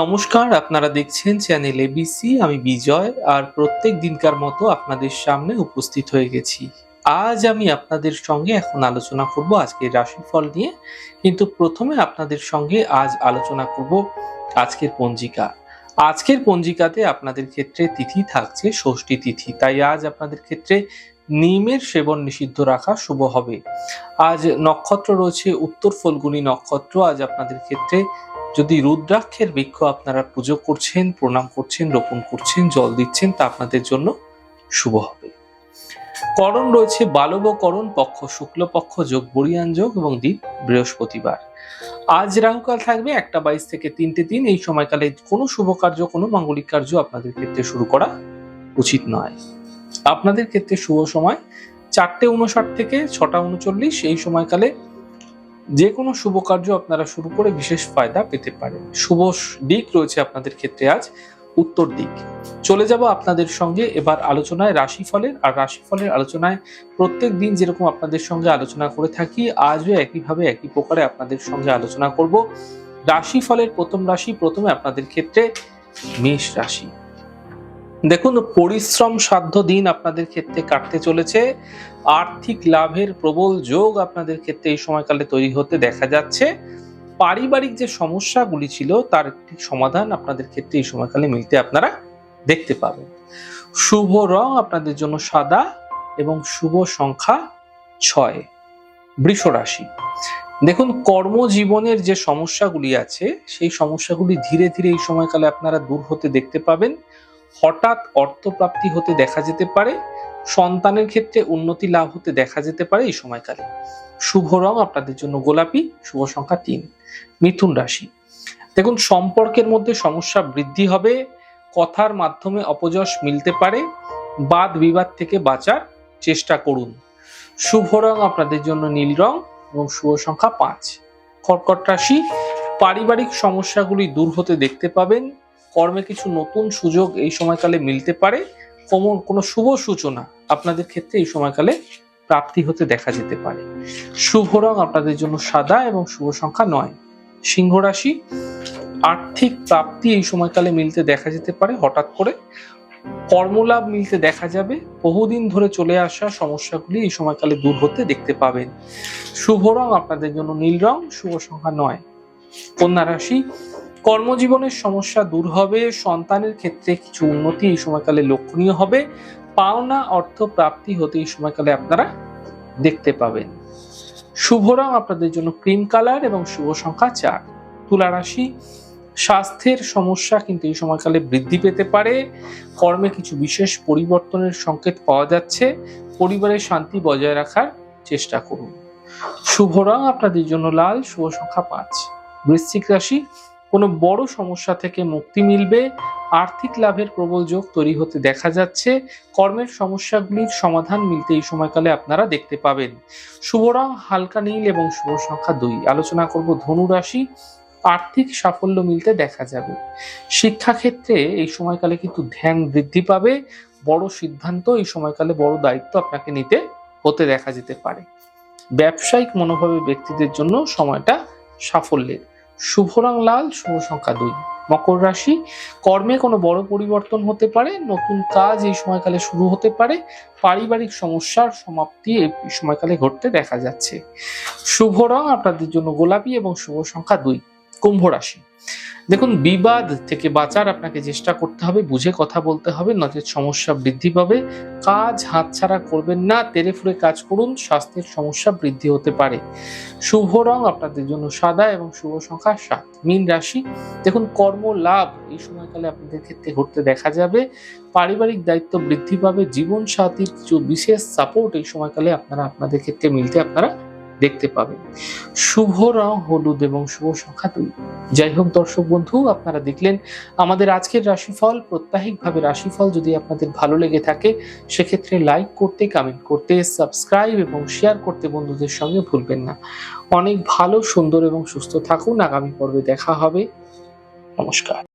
নমস্কার, আপনারা দেখছেন চ্যানেল এবিসি আমি বিজয়, আর প্রত্যেক দিনকার মতো আপনাদের সামনে উপস্থিত হয়ে গেছি। আজ আমি আপনাদের সঙ্গে এখন আলোচনা করব আজকের রাশিফল নিয়ে, কিন্তু প্রথমে আপনাদের সঙ্গে আজ আলোচনা করব আজকের পঞ্জিকা। আজকের পঞ্জিকাতে আপনাদের ক্ষেত্রে তিথি থাকছে ষষ্ঠী তিথি, তাই আজ আপনাদের ক্ষেত্রে নিমের সেবন নিষিদ্ধ রাখা শুভ হবে। আজ নক্ষত্র রয়েছে, উত্তর ফলগুনি নক্ষত্র, আজ আপনাদের ক্ষেত্রে যদি রুদ্রাক্ষের বৃক্ষ আপনারা পুজো করছেন, প্রণাম করছেন, রোপণ করছেন, জল দিচ্ছেন, তা আপনাদের জন্য শুভ হবে। করণ রয়েছে বালব করণ, পক্ষ শুক্লপক্ষ যোগ বরিয়ান যোগ এবং দিন বৃহস্পতিবার। আজ রাহুকাল থাকবে একটা বাইশ থেকে তিনটে দিন। এই সময়কালে কোনো শুভ কার্য, কোনো মাঙ্গলিক কার্য আপনাদের ক্ষেত্রে শুরু করা উচিত নয়। আপনাদের ক্ষেত্রে শুভ সময় চারটে উনষাট থেকে ছটা উনচল্লিশ এই সময়কালে যে কোনো শুভ কার্য আপনারা শুরু করে বিশেষ ফায়দা পেতে পারেন। শুভ দিক রয়েছে আপনাদের ক্ষেত্রে আজ, উত্তর দিক। চলে যাব আপনাদের সঙ্গে এবার আলোচনায় রাশিফলের, আর রাশিফলের আলোচনায় প্রত্যেক দিন যেরকম আপনাদের সঙ্গে আলোচনা করে থাকি, আজও একইভাবে একই প্রকারে আপনাদের সঙ্গে আলোচনা করব। রাশিফলের প্রথম রাশি প্রথমে আপনাদের ক্ষেত্রে মেষ রাশি। দেখুন, পরিশ্রম সাধ্য দিন আপনাদের ক্ষেত্রে কাটতে চলেছে। আর্থিক লাভের প্রবল যোগ আপনাদের ক্ষেত্রে এই সময়কালে তৈরি হতে দেখা যাচ্ছে। পারিবারিক যে সমস্যাগুলি ছিল, তার একটি সমাধান আপনাদের ক্ষেত্রে এই সময়কালে মিলতে আপনারা দেখতে পাবেন। শুভ রং আপনাদের জন্য সাদা এবং শুভ সংখ্যা ছয়, বৃষ রাশি। দেখুন, কর্মজীবনের যে সমস্যাগুলি আছে, সেই সমস্যাগুলি ধীরে ধীরে এই সময়কালে আপনারা দূর হতে দেখতে পাবেন। হঠাৎ অর্থপ্রাপ্তি হতে দেখা যেতে পারে, সন্তানের ক্ষেত্রে উন্নতি লাভ হতে দেখা যেতে পারে এই সময়কালে। শুভ রং আপনাদের জন্য গোলাপি, শুভ সংখ্যা তিন। মিথুন রাশি। দেখুন, সম্পর্কের মধ্যে সমস্যা বৃদ্ধি হবে, কথার মাধ্যমে অপযশ মিলতে পারে, বাদ বিবাদ থেকে বাঁচার চেষ্টা করুন। শুভ রং আপনাদের জন্য নীল রং এবং শুভ সংখ্যা পাঁচ। কর্কট রাশি, পারিবারিক সমস্যাগুলি দূর হতে দেখতে পাবেন কর্মে কিছু নতুন সুযোগ এই সময়কালে মিলতে পারে। কোন শুভ সূচনা আপনাদের ক্ষেত্রে এই সময়কালে প্রাপ্তি হতে দেখা যেতে পারে। শুভ রং আপনাদের জন্য সাদা এবং শুভ সংখ্যা নয়। সিংহ রাশি, আর্থিক প্রাপ্তি এই সময়কালে মিলতে দেখা যেতে পারে হঠাৎ করে। কর্মলাভ মিলতে দেখা যাবে। বহুদিন ধরে চলে আসা সমস্যাগুলি এই সময়কালে দূর হতে দেখতে পাবেন। শুভ রং আপনাদের জন্য নীল রং, শুভ সংখ্যা নয়। কন্যা রাশি কর্মজীবনের সমস্যা দূর হবে, সন্তানের ক্ষেত্রে কিছু উন্নতি এই সময়কালে লক্ষণীয় হবে, পাওনা অর্থ প্রাপ্তি হতে এই সময়কালে আপনারা দেখতে পাবেন। শুভ রং আপনাদের জন্য ক্রিম কালার এবং শুভ সংখ্যা চার। তুলা রাশি, স্বাস্থ্যের সমস্যা কিন্তু এই সময়কালে বৃদ্ধি পেতে পারে, কর্মে কিছু বিশেষ পরিবর্তনের সংকেত পাওয়া যাচ্ছে পরিবারের শান্তি বজায় রাখার চেষ্টা করুন। শুভ রং আপনাদের জন্য লাল, শুভ সংখ্যা পাঁচ। বৃশ্চিক রাশি কোনো বড় সমস্যা থেকে মুক্তি মিলবে। আর্থিক লাভের প্রবল যোগ তৈরি হতে দেখা যাচ্ছে। কর্মের সমস্যাগুলির সমাধান মিলতে এই সময়কালে আপনারা দেখতে পাবেন। শুভ রং, হালকা নীল এবং শুভ সংখ্যা দুই। আলোচনা করব ধনু রাশি। আর্থিক সাফল্য মিলতে দেখা যাবে। শিক্ষাক্ষেত্রে এই সময়কালে কিন্তু ধ্যান বৃদ্ধি পাবে। বড় সিদ্ধান্ত এই সময়কালে বড় দায়িত্ব আপনাকে নিতে হতে দেখা যেতে পারে। ব্যবসায়িক মনোভাবের ব্যক্তিদের জন্য সময়টা সাফল্যের। শুভ রং লাল, শুভ সংখ্যা দুই। মকর রাশি, কর্মে কোনো বড় পরিবর্তন হতে পারে, নতুন কাজ এই সময়কালে শুরু হতে পারে, পারিবারিক সমস্যার সমাপ্তি এই সময়কালে ঘটতে দেখা যাচ্ছে। শুভ রং আপনাদের জন্য গোলাপি এবং শুভ সংখ্যা দুই। কুম্ভ রাশি। দেখুন, বিবাদ থেকে বাঁচার আপনাকে চেষ্টা করতে হবে, বুঝে কথা বলতে হবে নচেত সমস্যা বৃদ্ধি পাবে। কাজ হাতছাড়া করবেন না, তেরে ফুরে কাজ করুন, স্বাস্থ্যের সমস্যা বৃদ্ধি হতে পারে। শুভ রং আপনাদের জন্য সাদা এবং শুভ সংখ্যা সাত। মীন রাশি, দেখুন, কর্ম লাভ এই সময়কালে আপনাদের ক্ষেত্রে ঘটতে দেখা যাবে। পারিবারিক দায়িত্ব বৃদ্ধি পাবে জীবন সাথীর কিছু বিশেষ সাপোর্ট এই সময়কালে আপনারা, আপনাদের ক্ষেত্রে মিলতে আপনারা দেখতে পাবেন শুভ রং, হলুদ এবং শুভ সংখ্যা দুই। যাই হোক, দর্শক বন্ধু, আপনারা দেখলেন আমাদের আজকের রাশিফল। প্রত্যাহিকভাবে রাশিফল যদি আপনাদের ভালো লেগে থাকে, সেক্ষেত্রে লাইক করতে কমেন্ট করতে সাবস্ক্রাইব এবং শেয়ার করতে বন্ধুদের সঙ্গে ভুলবেন না। অনেক ভালো, সুন্দর এবং সুস্থ থাকুন। আগামী পর্বে দেখা হবে। নমস্কার।